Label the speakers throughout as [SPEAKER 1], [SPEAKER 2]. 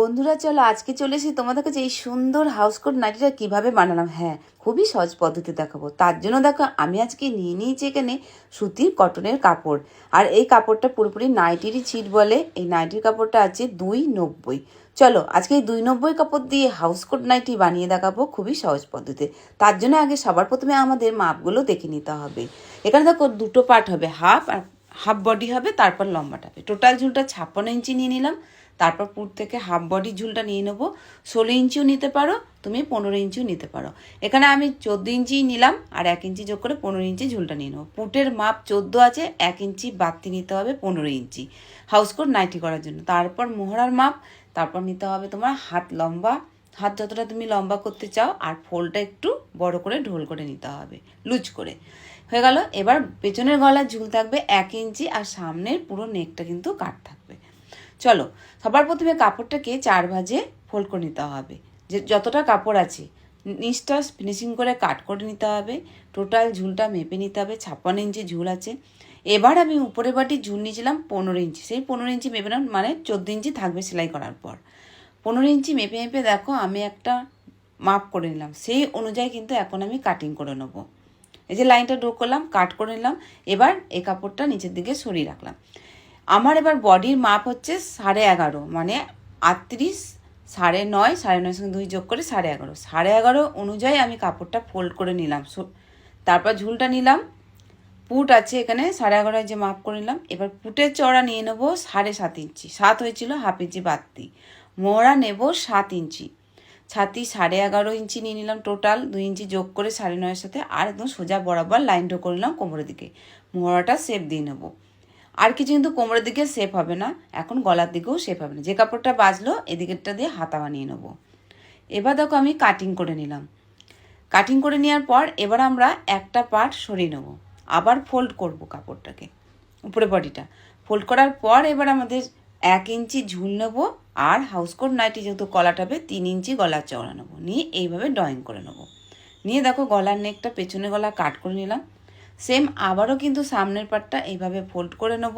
[SPEAKER 1] বন্ধুরা, চলো আজকে চলে এসে তোমাদের কাছে এই সুন্দর হাউস কোট নাইটিটা কীভাবে বানালাম? হ্যাঁ খুবই সহজ পদ্ধতি দেখাবো। তার জন্য দেখো, আমি আজকে নিয়ে নিয়েছি এখানে সুতির কটনের কাপড়। আর এই কাপড়টা পুরোপুরি নাইটিরই ছিট বলে, এই নাইটির কাপড়টা আছে দুই নব্বই। চলো, আজকে এই দুই নব্বই কাপড় দিয়ে হাউস কোট নাইটি বানিয়ে দেখাবো, খুবই সহজ পদ্ধতিতে তার জন্য আগে সবার প্রথমে আমাদের মাপগুলো দেখে নিতে হবে। এখানে দেখো, দুটো পার্ট হবে হাফ আর হাফ বডি হবে, তারপর লম্বাটা হবে। টোটাল ঝুলটা ছাপ্পান্ন ইঞ্চি নিয়ে নিলাম। তারপর পুর থেকে হাফ বডি ঝুলটা নিয়ে নেব। ষোলো ইঞ্চিও নিতে পারো, তুমি পনেরো ইঞ্চিও নিতে পারো। এখানে আমি চোদ্দ ইঞ্চি নিলাম আর এক ইঞ্চি যোগ করে পনেরো ইঞ্চি ঝুলটা নিয়ে নেব। পুটের মাপ চোদ্দ আছে, এক ইঞ্চি বাড়তি নিতে হবে পনেরো ইঞ্চি। হাউস কোট নাইটি করার জন্য। তারপর মোহরার মাপ, তারপর নিতে হবে তোমার হাত লম্বা। হাত যতটা তুমি লম্বা করতে চাও আর ফোলটা একটু বড় করে ঢোল করে নিতে হবে, লুজ করে। হয়ে গেল, এবার পেছনের গলার ঝুল থাকবে এক ইঞ্চি আর সামনের পুরো নেকটা কিন্তু কাট থাকবে। চলো, সবার প্রথমে কাপড়টাকে চার ভাজে ফোল্ড করে নিতে হবে। যে যতটা কাপড় আছে, নিচটা ফিনিশিং করে কাট করে নিতে হবে টোটাল ঝুলটা মেপে নিতে হবে, ছাপ্পান্ন ইঞ্চি ঝুল আছে। এবার আমি উপরে বাটি ঝুল নিয়েছিলাম পনেরো ইঞ্চি, সেই পনেরো ইঞ্চি মেপে নাম মানে চোদ্দ ইঞ্চি থাকবে সেলাই করার পর। পনেরো ইঞ্চি মেপে মেপে দেখো, আমি একটা মাপ করে নিলাম, সেই অনুযায়ী কিন্তু এখন আমি কাটিং করে নেব। এই যে লাইনটা ড্র করলাম কাট করে নিলাম, এবার এই কাপড়টা নিচের দিকে সরিয়ে রাখলাম। আমার এবার বডির মাপ হচ্ছে সাড়ে এগারো মানে আটত্রিশ, সাড়ে নয় সাড়ে নয় সঙ্গে দুই যোগ করে সাড়ে এগারো। সাড়ে এগারো অনুযায়ী আমি কাপড়টা ফোল্ড করে নিলাম। তারপর ঝুলটা নিলাম। পুট আছে এখানে, সাড়ে এগারোয় যে মাপ করে নিলাম। এবার পুটের চড়া নিয়ে নেব সাড়ে সাত ইঞ্চি। সাত হয়েছিল হাফ ইঞ্চি বাড়তি। মোড়া নেব সাত ইঞ্চি। ছাতি সাড়ে এগারো ইঞ্চি নিয়ে নিলাম টোটাল দুই ইঞ্চি যোগ করে সাড়ে নয়ের সাথে আর একদম সোজা বরাবর লাইন ড্র করে নিলাম কোমরের দিকে। মোড়াটা শেপ দিয়ে নেব। আর কিছু কিন্তু কোমরের দিকে শেপ হবে না, এখন গলার দিকেও শেপ হবে না। যে কাপড়টা বাজলো, এদিকেরটা দিয়ে হাতা বানিয়ে নেব। এবার দেখো আমি কাটিং করে নিলাম। কাটিং করে নেওয়ার পর এবার আমরা একটা পার্ট সরিয়ে নেব। আবার ফোল্ড করব কাপড়টাকে, উপরে বডিটা ফোল্ড করার পর এবার আমাদের এক ইঞ্চি ঝুল নেব আর হাউসকোট নাইটি যেহেতু কলাটা হবে, তিন ইঞ্চি গলার চওড়া নেব। নিয়ে এইভাবে ড্রয়িং করে নেব। নিয়ে দেখো গলার নেকটা পেছনে গলা কাট করে নিলাম। সেম আবারও কিন্তু সামনের পাটটা এইভাবে ফোল্ড করে নেব।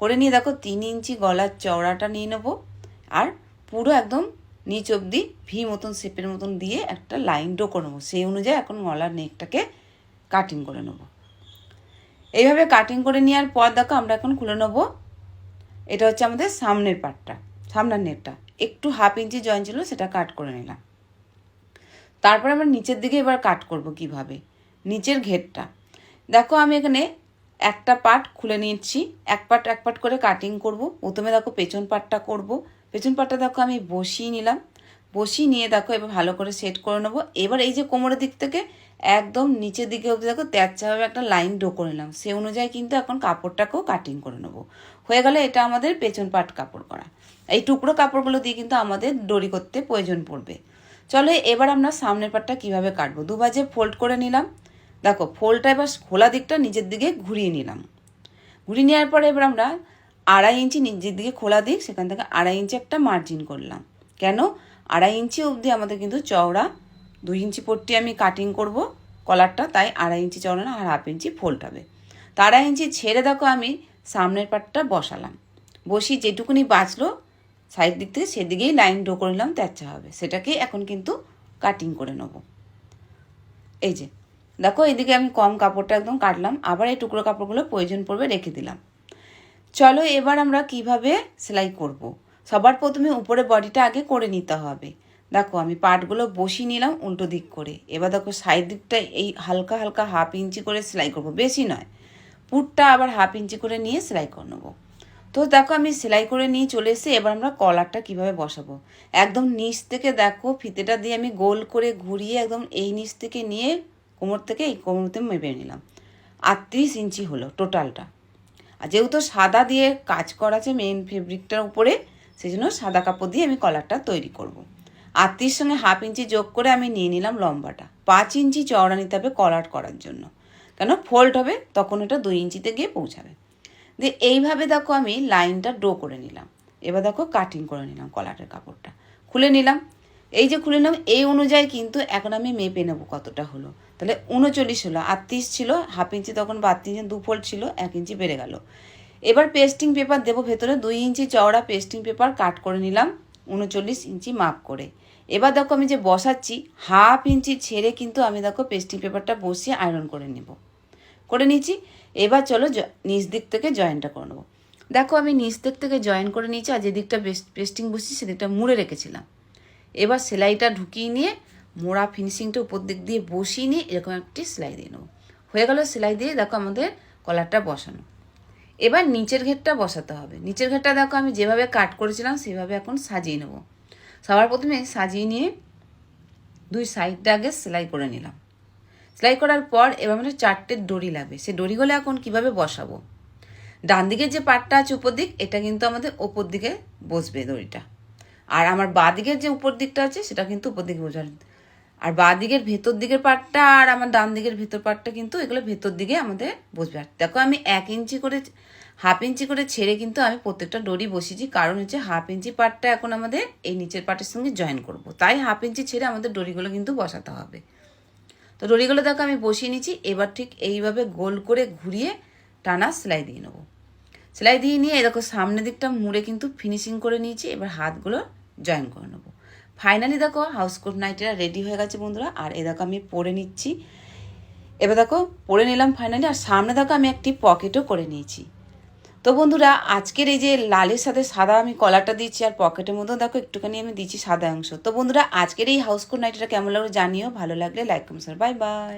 [SPEAKER 1] করে নিয়ে দেখো, তিন ইঞ্চি গলার চওড়াটা নিয়ে নেব। আর পুরো একদম নিচ অবধি ভি মতন শেপের মতন দিয়ে একটা লাইন ড্র করে নেব। সেই অনুযায়ী এখন গলার নেকটাকে কাটিং করে নেব। এইভাবে কাটিং করে নেওয়ার পর দেখো, আমরা এখন খুলে নেব। এটা হচ্ছে আমাদের সামনের পাটটা, সামনের নেকটা একটু হাফ ইঞ্চি জয়েন ছিল, সেটা কাট করে নিলাম। তারপর আমরা নিচের দিকে এবার কাট করব কীভাবে? নিচের ঘেরটা। দেখো, আমি এখানে একটা পার্ট খুলে নিচ্ছি এক পার্ট এক পার্ট করে কাটিং করব। প্রথমে দেখো পেছন পার্টটা করব। পেছন পার্টটা দেখো আমি বসিয়ে নিলাম। বসিয়ে নিয়ে দেখো, এবার ভালো করে সেট করে নেব। এবার এই যে কোমরের দিক থেকে একদম নিচের দিকে অবধি দেখো তেরচাভাবে একটা লাইন ড্র করে নিলাম। সে অনুযায়ী কিন্তু এখন কাপড়টাকেও কাটিং করে নেব। হয়ে গেলে এটা আমাদের পেছন পার্ট কাপড় করা। এই টুকরো কাপড়গুলো দিয়ে কিন্তু আমাদের দড়ি করতে প্রয়োজন পড়বে। চলো এবার আমরা সামনের পাটটা কীভাবে কাটবো? দুবাজে ফোল্ড করে নিলাম। দেখো, ফোলটা এবার খোলা দিকটা নিজের দিকে ঘুরিয়ে নিলাম। ঘুরিয়ে নেওয়ার পরে এবার আমরা আড়াই ইঞ্চি নিজের দিকে খোলা দিক, সেখান থেকে আড়াই ইঞ্চি একটা মার্জিন করলাম। কেন? আড়াই ইঞ্চি অবধি আমাদের কিন্তু চওড়া, দুই ইঞ্চি পট্টি আমি কাটিং করব কলারটা তাই আড়াই ইঞ্চি চওড়া না, আর হাফ ইঞ্চি ফোল্ড হবে। তা আড়াই ইঞ্চি ছেড়ে দেখো আমি সামনের পাটটা বসালাম। বসি যেটুকুনি বাঁচলো সাইড দিক থেকে সেদিকেই লাইন করে নিলাম তেরচা হবে। সেটাকে এখন কিন্তু কাটিং করে নেব। এই যে দেখো, এদিকে আমি কম কাপড়টা একদম কাটলাম, আবার এই টুকরো কাপড়গুলো প্রয়োজন পড়বে রেখে দিলাম। চলো এবার আমরা কীভাবে সেলাই করব। সবার প্রথমে উপরে বডিটা আগে করে নিতে হবে। দেখো, আমি পাটগুলো বসিয়ে নিলাম উল্টো দিক করে। এবার দেখো, সাইড দিকটা এই হালকা হালকা হাফ ইঞ্চি করে সেলাই করব, বেশি নয়। পুটটা আবার হাফ ইঞ্চি করে নিয়ে সেলাই করে নেব। তো দেখো, আমি সেলাই করে নিয়ে চলে এসে এবার আমরা কলারটা কীভাবে বসাবো? একদম নিচ থেকে দেখো, ফিতেটা দিয়ে আমি গোল করে ঘুরিয়ে একদম এই নিচ থেকে নিয়ে কোমর থেকে এই কোমরতে মেপে নিলাম। আটত্রিশ ইঞ্চি হলো টোটালটা। আর যেহেতু সাদা দিয়ে কাজ করা আছে মেন ফেব্রিকটার উপরে সেই জন্য সাদা কাপড় দিয়ে আমি কলারটা তৈরি করব। আটত্রিশ সঙ্গে হাফ ইঞ্চি যোগ করে আমি নিয়ে নিলাম লম্বাটা। পাঁচ ইঞ্চি চওড়া নিতে হবে কলার করার জন্য। কেন? ফোল্ড হবে, তখন এটা দুই ইঞ্চিতে গিয়ে পৌঁছাবে। দিয়ে এইভাবে দেখো আমি লাইনটা ড্র করে নিলাম। এবার দেখো কাটিং করে নিলাম কলারের কাপড়টা। খুলে নিলাম। এই যে খুলে নিলাম এই অনুযায়ী কিন্তু এখন আমি মেপে নেব কতটা হলো। তাহলে উনচল্লিশ হলো আটত্রিশ ছিল, হাফ ইঞ্চি তখন বাত্রিশ দু ফোল্ড ছিল, এক ইঞ্চি বেড়ে গেল। এবার পেস্টিং পেপার দেবো ভেতরে, দুই ইঞ্চি চওড়া পেস্টিং পেপার কাট করে নিলাম, উনচল্লিশ ইঞ্চি মাপ করে। এবার দেখো আমি যে বসাচ্ছি, হাফ ইঞ্চি ছেড়ে কিন্তু আমি দেখো পেস্টিং পেপারটা বসিয়ে আয়রন করে নেব। করে নিয়েছি এবার চলো নিচ দিক থেকে জয়েনটা করে নেব। দেখো আমি নিচ দিক থেকে জয়েন করে নিয়েছি, আর যে দিকটা পেস্টিং বসছি, সেদিকটা মুড়ে রেখেছিলাম। এবার সেলাইটা ঢুকিয়ে নিয়ে মোড়া ফিনিশিংটা উপর দিক দিয়ে বসিয়ে নিয়ে এরকম একটি সেলাই দিয়ে নেব। হয়ে গেল সেলাই দিয়ে দেখো আমাদের কলারটা বসানো। এবার নিচের ঘেরটা বসাতে হবে। নিচের ঘেরটা দেখো আমি যেভাবে কাট করেছিলাম সেভাবে এখন সাজিয়ে নেব। সবার প্রথমে সাজিয়ে নিয়ে দুই সাইডটা আগে সেলাই করে নিলাম। সেলাই করার পর এবার আমাদের চারটে দড়ি লাগবে। সেই দড়িগুলো এখন কীভাবে বসাবো? ডান দিকের যে পাটটা আছে উপর দিক এটা কিন্তু আমাদের ওপর দিকে বসবে দড়িটা। আর আমার বাঁ দিকের যে উপর দিকটা আছে, সেটা কিন্তু উপর দিকে বসবে আর বাঁ দিকের ভেতর দিকের পাটটা আর আমার ডান দিকের ভেতর পাটটা কিন্তু এগুলো ভেতর দিকে আমাদের বসবে। আর দেখো আমি এক ইঞ্চি করে, হাফ ইঞ্চি করে ছেড়ে কিন্তু আমি প্রত্যেকটা দড়ি বসিয়েছি। কারণ হচ্ছে হাফ ইঞ্চি পাটটা এখন আমাদের এই নিচের পাটের সঙ্গে জয়েন করব। তাই হাফ ইঞ্চি ছেড়ে আমাদের দড়িগুলো কিন্তু বসাতে হবে। তো দড়িগুলো দেখো আমি বসিয়ে নিচ্ছি। এবার ঠিক এইভাবে গোল করে ঘুরিয়ে টানা সেলাই দিয়ে নেব। সেলাই দিয়ে নিয়ে দেখো সামনের দিকটা মুড়ে কিন্তু ফিনিশিং করে নিয়েছি। এবার হাতগুলো জয়েন করে নেব। ফাইনালি দেখো হাউস কোট নাইটিরা রেডি হয়ে গেছে বন্ধুরা। আর এ দেখো আমি পরে নিচ্ছি। এবার দেখো, পরে নিলাম ফাইনালি আর সামনে দেখো আমি একটি পকেটও করে নিয়েছি। তো বন্ধুরা, আজকের এই যে লালের সাথে সাদা আমি কলারটা দিচ্ছি আর পকেটের মধ্যেও দেখো একটুখানি আমি দিচ্ছি সাদা অংশ। তো বন্ধুরা, আজকের এই হাউস কোট নাইটিটা কেমন লাগল জানিও। ভালো লাগলে লাইক কমেন্ট বাই বাই